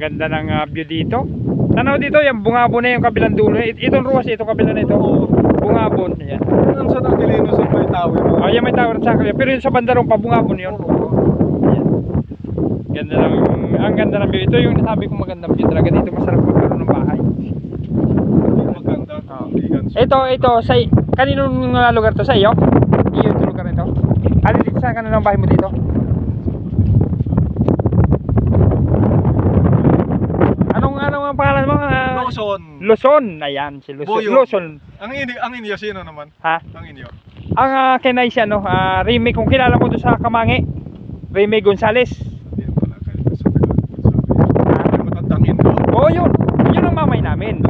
ganda ng ah, view dito. Tanaw dito, yung bungabo na yung kabilang dulo. It, itong ruwas, ito kabila na ito. Bungabon. Ayan. Ang sa Aquilino sa may tower. Oh, yan may tower sa sakli. Pero yung sa bandarong pa, bungabon yun. Ganda ng, ang ganda ng view. Ito yung nasabi ko magandang view talaga dito. Masarap magkaroon ng bahay. Maganda. Oh. Ito, ito, sa, kaninong uh, lugar to? Sa iyo? Iyo ito lugar nito? Ano dito sa kaninong bahay mo dito? Anong, anong ang pangalan mo? Ah, Lawson. Luzon. Ayan, si Luzon. Boyo. Luzon. Ang inyo, ang inyo sino naman? Ha? Ang inyo. Ang uh, kinay siya, no? ah, Remy, kung kilala mo doon sa Kamangi. Remy Gonzales. Hindi pala kayo sa matandang indo. Yun. Yun ang mamay namin.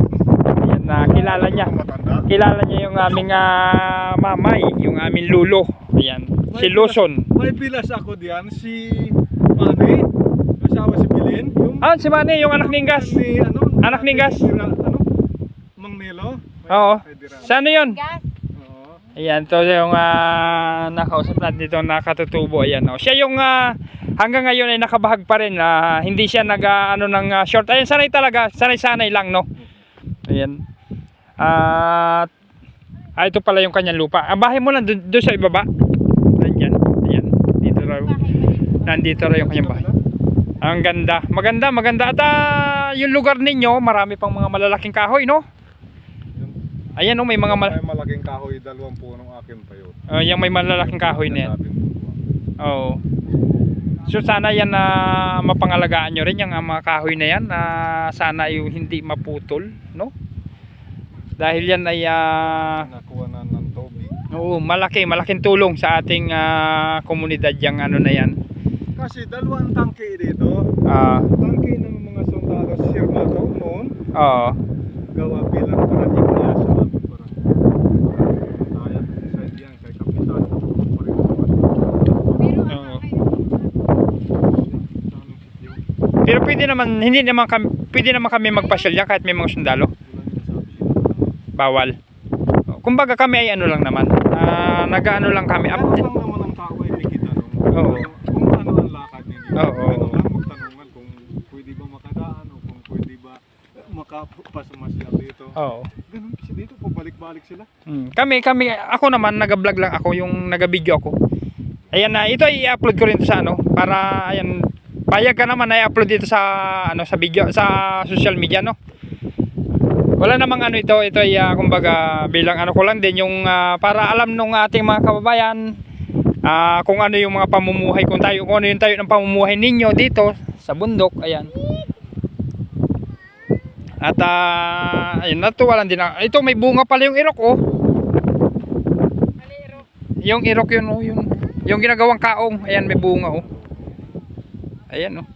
Ayan, na kilala niya. Kilala niya yung aming ah, mamay, yung aming lulo. Ayan, si May Luzon. May pilas ako diyan si Manny. Asawa si Bilin. Yung Ah, si Manny, yung anak ni Ingas. ni ano? Anak ni Gas. Ano? Mang Nelo. Oo. Sa ano yun? Gas. Oo. Ayan, to yung ah, nakausap natin dito, nakatutubo. Ayan, oh. Siya yung ah, hanggang ngayon ay nakabahag pa rin. ah, hindi siya nag ah, ano ng ah, short. Ayan, sanay talaga. Sanay-sanay lang, no? Ayan. At ah, ito pala yung kanyang lupa. Ang bahay mo lang doon sa ibaba. Nandyan. Ayan. Dito raw. Nandito raw yung kanyang bahay. Ang ganda. Maganda, maganda. At ah, yung lugar ninyo, marami pang mga malalaking kahoy, no? Yung- Ayan, no, may mga mal May malaking kahoy, dalawang punong akin pa yun. Ah, yung may malalaking kahoy na yan. Oo. So sana yan na mapangalagaan nyo rin yung ah, mga kahoy na yan na sana yung hindi maputol, no? Dahil yan ay ah, Nakuha na ng tubig. oo, malaki, malaking tulong sa ating ah, komunidad yung ano na yan. Kasi dalawang tangke dito. Ah, Tangke ng mga sundalo sirmato noon. oo. Gawa bilang parating niya sa. Pero pwede naman, hindi naman kami, pwede naman kami magpasyal dyan kahit may mga sundalo. Bawal. Kumbaga kami ay ano lang naman. Ah, nag-ano lang kami. Ano nakikitanong. Oo. Kung ano ang lakad ninyo. Oo. Ano lang magtanungan kung pwede ba makadaan o kung pwede ba makapasamasyal dito. Oo. Ganun kasi dito, pabalik-balik sila. Mm. Kami, kami, ako naman, nag-vlog lang ako, yung nag-video ako. Ayan na, ito i-upload ko rin sa ano, para, ayan, payag ka naman na i-upload dito sa, ano, sa video, sa social media, no? Wala namang ano ito, ito ay, ah, kumbaga, bilang ano ko lang din, yung, ah, para alam nung ating mga kababayan, ah, kung ano yung mga pamumuhay, kung tayo, kung ano yung tayo ng pamumuhay ninyo dito, sa bundok, ayan. At, ah, ayun, natuwa lang din ako. Ito, may bunga pala yung irok, oh. Yung irok yun, oh, yung, yung ginagawang kaong. Ayan, may bunga, oh. Ayan, oh.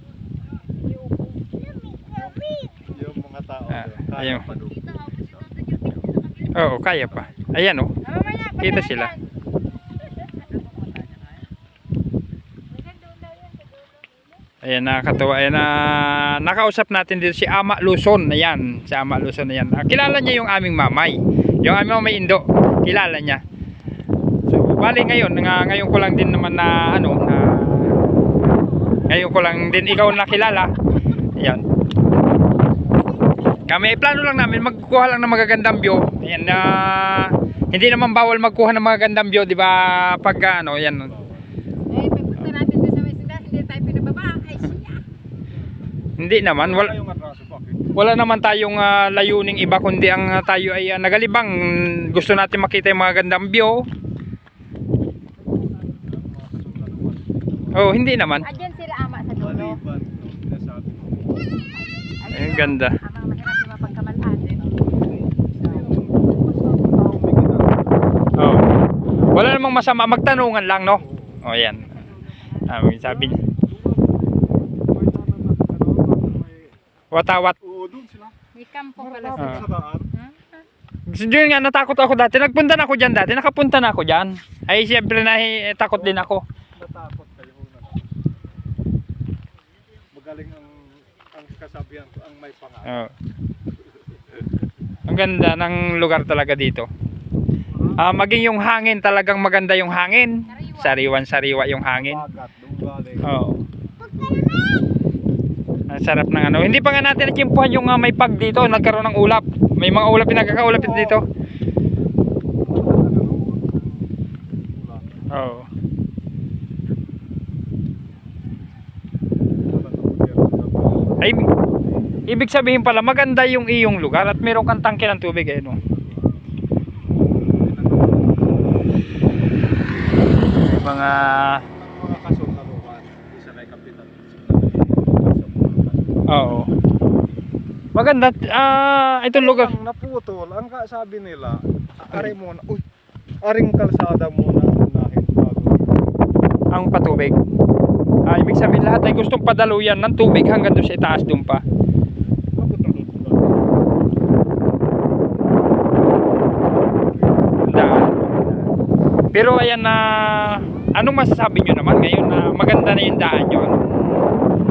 Yung mga tao. Ah, ayun. Oo, kaya pa. Ayan, oh. Kita sila. yan. Ayan, nakakatuwa. Ayan, na nakausap natin dito si Ama Luzon. Ayan, si Ama Luzon. Ayan. Ah, kilala niya yung aming mamay. Yung aming mamay Indo. Kilala niya. So, bali ngayon, nga, ngayon ko lang din naman na, ano, na, ngayon ko lang din ikaw nakilala. Ayan. Kami, ay plano lang namin, magkuha lang ng magagandang view. Ayan, na, hindi naman bawal magkuha ng magagandang view, di ba, pag, ano, yan, Eh, pagpunta natin doon sa may sunda, hindi tayo pinababa. Ay, siya. Hindi naman, wala, Wala yung atraso pa. wala naman tayong ah, layuning iba kundi ang ah, tayo ay ah, nagalibang. Gusto natin makita yung mga gandang view. Oh hindi naman. Andyan sila ama sa dulo. Ang ganda. Oh. Wala namang masama. Magtanungan lang no? Oh yan ah, sabi niya watawat Oo, doon sila. May kampo pala Ah. sila. Sa daan. Hmm? Nga, natakot ako dati. Nagpunta na ako dyan dati. Nakapunta na ako dyan. Ay, siyempre, nahi, eh, takot din ako. Natakot kayo na. Magaling ang ang kasabihan ko, ang may pangalan. Oo. Ang ganda ng lugar talaga dito. Ah, maging yung hangin, talagang maganda yung hangin. Sariwan-sariwa yung hangin. Bagat, doon galing. Oo. Ah, napakasarap ng ano. Hindi pa nga natin nakimpuhan yung ah, may pag dito, nagkaroon ng ulap. May mga ulap pinagkakaulap dito. Oo. Ay, ibig sabihin pala maganda yung iyong lugar at meron kang tangke ng tubig eh no. Mga kasundaluhan, isa na kapitan. Oo. Maganda ah itong lugar. Ang naputol, ang ka- sabi nila, ari mo na, uy, aring kalsada mo na unahin bago. ang patubig. Ah, ibig sabihin lahat ay gustong padaluyan ng tubig hanggang doon sa itaas doon pa. Pero ayan na anong masasabi nyo naman ngayon na maganda na yung daan? Anong,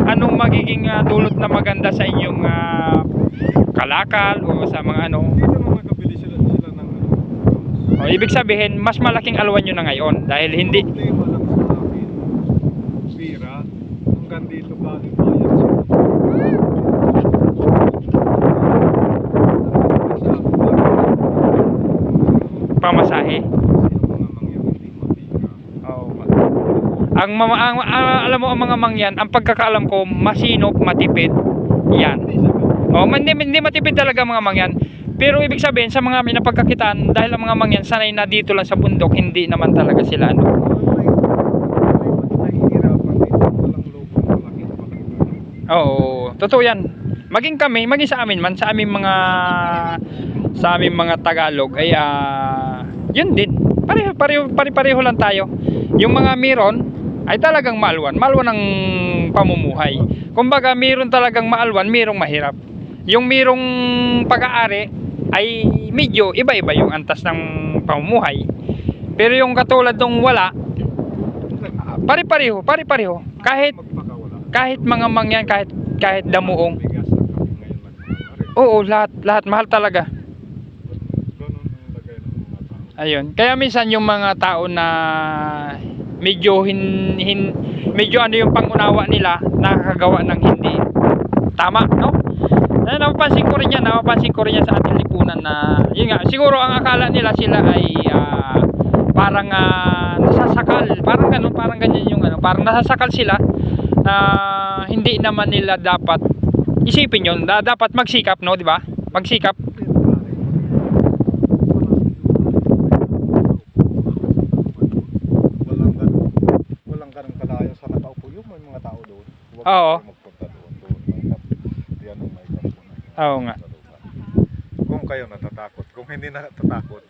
anong magiging ah, dulot na maganda sa inyong ah, kalakal o sa mga ano? Dito na nakabili sila, sila ng ano. O, ibig sabihin mas malaking alwan nyo na ngayon dahil hindi Problema lang sa. Bira, hanggang dito galing bayan pamasahe. Oh. Oo. Ang, ang, ang- alam mo ang mga mangyan, ang pagkakaalam ko, masinop, matipid. Yan. Oh, hindi, hindi matipid talaga mga mangyan. Pero ibig sabihin sa mga may napagkakitaan dahil ang mga mangyan sanay na dito lang sa bundok, hindi naman talaga sila ano. Oo, totoo 'yan. Maging kami, maging sa amin man, sa aming mga sa aming mga Tagalog ay ah, yun din. Pareho pareho pare-pareho lang tayo. Yung mga meron ay talagang maalwan, maalwan ng pamumuhay. Kumbaga, meron talagang maalwan, merong mahirap. Yung merong pag-aari ay medyo iba-iba yung antas ng pamumuhay. Pero yung katulad nung wala, pare-pareho, pare-pareho. Kahit kahit mga mangyan, kahit kahit damuong. Oo, lahat lahat mahal talaga. Ayun. Kaya minsan yung mga tao na medyo hin, hin medyo ano yung pangunawa nila nakakagawa ng hindi tama, no? Eh, napapansin ko rin yan, napapansin ko rin yan sa ating lipunan na yun nga, siguro ang akala nila sila ay ah, parang ah, nasasakal, parang ganun, parang ganyan yung ano, parang nasasakal sila na hindi naman nila dapat isipin yun, da, dapat magsikap, no, di ba? Magsikap. Walang ganun. Walang ganun kalayo sa nakaupo yung may mga tao doon. Huwag Oo. magpunta doon. Doon may kap. Diyan ang may kapunan. Oo nga. Kung kayo natatakot. Kung hindi natatakot.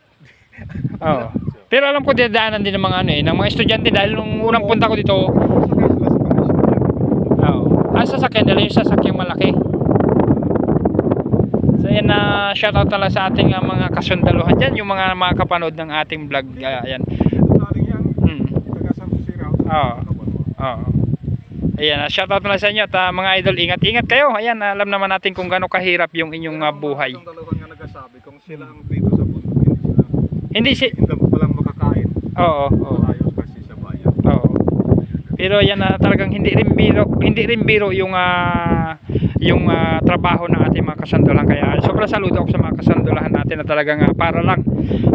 Oo. Pero alam ko dinadaanan din ng mga ano eh, ng mga estudyante dahil nung unang punta ko dito, Sakay sila sa mga estudyante. Oo. Ang sasakyan nila yung sasakyang malaki. So yan na shoutout na lang sa ating ah, mga kasundaluhan dyan, yung mga makakapanood ng ating vlog. Ah, yan. Taga San Jose raw. Oo. Oo. Ayan, ah, shoutout na lang sa inyo at ah, mga idol, ingat-ingat kayo. Ayan, ah, alam naman natin kung gaano kahirap yung inyong ah, buhay. Yung dalawa nga nagsasabi kung sila ang dito sa bundok hindi sila Hindi si hindi walang makakain. Oo, oo. Ayos kasi sa bayan. Oo. Pero yan na talagang hindi rin biro, hindi rin biro yung ah, yung ah, trabaho ng ating mga kasandulahan kaya sobrang saludo ako sa mga kasandulahan natin na talagang ah, para lang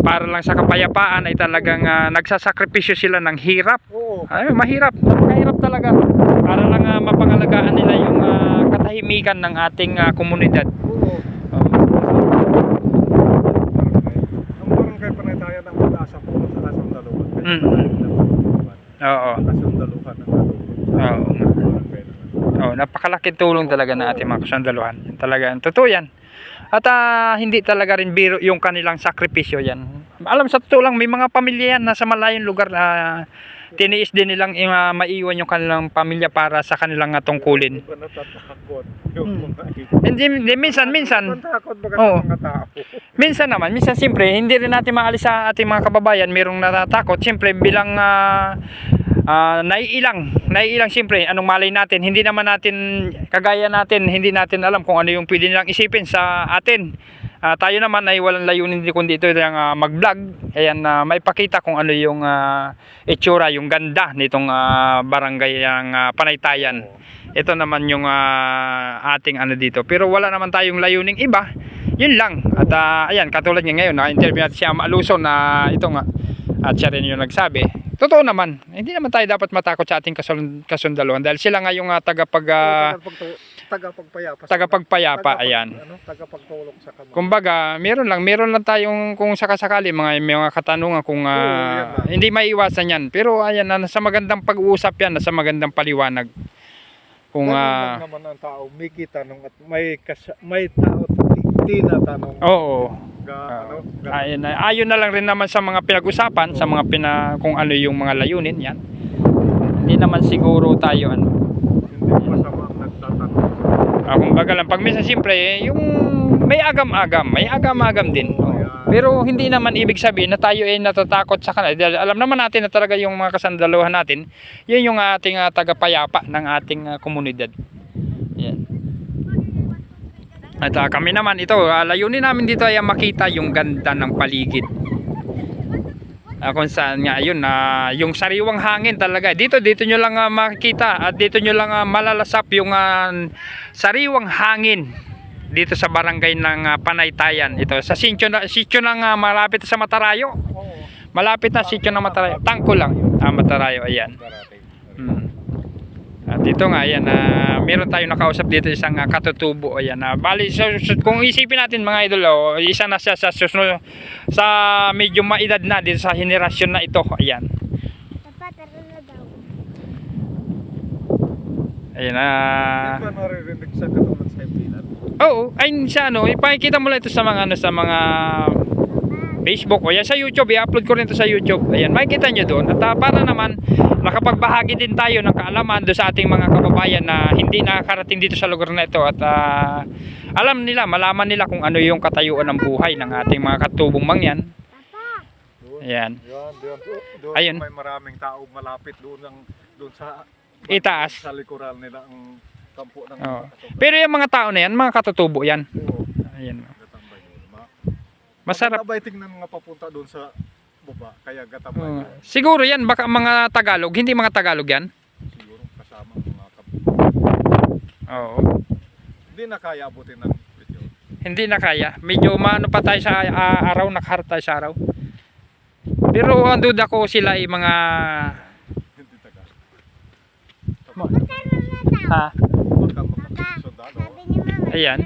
para lang sa kapayapaan ay talagang ah, nagsasakripisyo sila ng hirap. Ay, mahirap, mahirap talaga. Para lang ah, mapangalagaan nila yung ah, katahimikan ng ating ah, komunidad. Kaya Mm. Oo. Kasundaluhan sa Oo. Na. Oh, napakalaking tulong talaga ng ating mga kasandaluhan. Talaga, totoo yan. At ah, hindi talaga rin biro yung kanilang sakripisyo yan. Alam sa totoo lang, may mga pamilya yan nasa malayong lugar na tiniis din nilang uh, maiwan yung kanilang pamilya para sa kanilang ah, tungkulin. Hmm. Hindi, hindi minsan, minsan, tao? minsan naman, minsan siyempre, hindi rin natin maalis sa ating mga kababayan, mayroong natatakot. Siyempre, bilang ah, ah, naiilang, naiilang siyempre, anong malay natin, hindi naman natin, kagaya natin, hindi natin alam kung ano yung pwede nilang isipin sa atin. Ah, tayo naman ay walang layunin kundi ito yung ah, mag-vlog. Ayan, na may pakita kung ano yung ah, itsura, yung ganda nitong ah, barangay ng ah, Panaytayan. ito naman yung ah, ating ano dito. Pero wala naman tayong layuning iba. Yun lang. At ah, ayan, katulad nga ngayon, na-interview natin si Ama Aluso na ito nga. At siya rin yung nagsabi. Totoo naman, hindi naman tayo dapat matakot sa ating kasun- kasundaluhan dahil sila nga yung ah, tagapag Tagapagtu- tagapagpayapa. tagapagpayapa, tagapag- ayan. Ano, tagapagtulong sa kamay. Kumbaga, meron lang, meron lang tayong kung sakasakali mga may mga katanungan kung ah, Oo, yan hindi maiiwasan yan. Pero ayan, na nasa magandang pag-uusap yan, nasa magandang paliwanag. Kung lang naman ang tao, may kitanong at may kas- may tao tinatanong. oo. Ah, ano, Ayun na, ayon na lang rin naman sa mga pinag-usapan, sa mga pina, kung ano yung mga layunin yan. Hindi naman siguro tayo ano. hindi masama ang nagtatanong. Ah, kumbaga lang, pag minsan siyempre, eh, yung may agam-agam, may agam-agam din. Oo. Pero hindi naman ibig sabihin na tayo ay natatakot sa kanila. Dahil alam naman natin na talaga yung mga kasandaluhan natin, yun yung ating ah, tagapayapa ng ating ah, komunidad. At ah, kami naman ito, ah, layunin namin dito ay makita yung ganda ng paligid. Ah, kung saan nga yun na yung sariwang hangin talaga. Dito dito nyo lang ah, makikita at dito nyo lang ah, malalasap yung ah, sariwang hangin dito sa barangay ng ah, Panaytayan. Ito sa sitio na sitio ng ah, malapit sa Matarayo. Malapit na sitio ng Matarayo. Tangko lang. Ah, Matarayo ayan. Darating. At ito nga, ayan, na meron tayong nakausap dito isang ah, katutubo. Ayan, na bali, so, so, kung isipin natin mga idol, oh, isa na siya sa susunod, sa medyo maedad na dito sa henerasyon na ito. Ayan. Ayan na. Hindi ba naririnig sa katulad sa impilan? Oo, ay sa ano, ipakikita mo lang ito sa mga ano sa mga Facebook o yan sa YouTube, i-upload ko rin ito sa YouTube. Ayan, makikita nyo doon. At ah, para naman nakapagbahagi din tayo ng kaalaman doon sa ating mga kababayan na hindi nakakarating dito sa lugar na ito at ah, alam nila, malaman nila kung ano yung katayuan ng buhay ng ating mga katubong mangyan. Ayan. Yan, doon, doon Ayun. may maraming tao malapit doon ang doon sa Itaas. sa likuran nila ang kampo ng kasama. Pero yung mga tao na yan, mga katutubo yan. Oo, Ayan. Ma- Masarap. Gatambay tingnan mga papunta doon sa baba, kaya gatambay Oo. doon. siguro yan, baka mga Tagalog, hindi mga Tagalog yan. Siguro kasama ang mga kampo. Oo. Hindi na kaya abutin ng video. Hindi na kaya. Medyo maano pa tayo sa ah, araw, nakaharap tayo sa araw. Pero ang duda ko sila ay mga Hindi taga. ha, Pagka mga sundalo. ayan.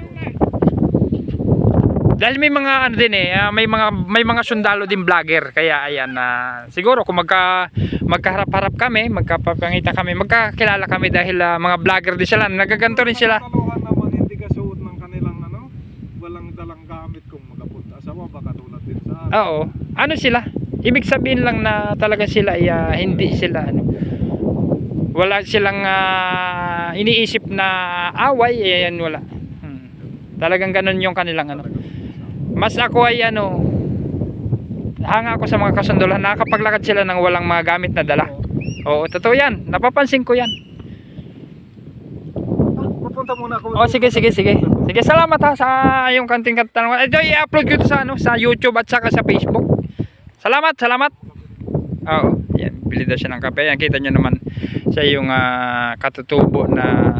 Dahil may mga ano din eh, ah, may mga may mga sundalo din vlogger kaya ayan na siguro kung magka magkaharap-harap kami, magkapapangita kami, magkakilala kami dahil ah, mga vlogger din sila, nagaganto rin sila. Naman hindi kasuot ng kanilang ano, walang dalang gamit kung magapunta sa baba katulad din sa atin. Oo. Ano sila? Ibig sabihin lang na talaga sila ay ah, hindi sila ano. Wala silang ah, iniisip na away, ayan wala. Hmm. Talagang ganun yung kanilang ano. Mas ako ay ano hanga ako sa mga kasundulan nakakapaglakad sila ng walang mga gamit na dala. Oo, totoo yan. Napapansin ko yan. Pupunta muna ako. Oh, sige, sige, sige. Sige, salamat ha sa yung kanting katanungan. Ito, i-upload ko ito sa, ano, sa YouTube at saka sa Facebook. Salamat, salamat. Oo, yan. Bili daw siya ng kape. Yan, kita nyo naman siya yung ah, katutubo na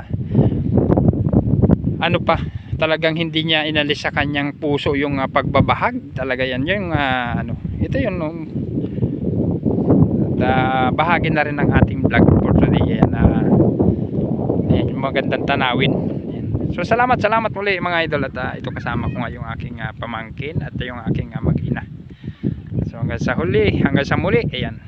ano pa, talagang hindi niya inalis sa kanyang puso yung ah, pagbabahag. Talaga yan yung ah, ano. Ito yun. No? At ah, bahagi na rin ng ating vlog for today. Yan, ah, Ayan, yung magandang tanawin. Ayan. So salamat, salamat muli mga idol at ah, ito kasama ko nga yung aking ah, pamangkin at yung aking ah, mag-ina. So hanggang sa huli, hanggang sa muli, ayan.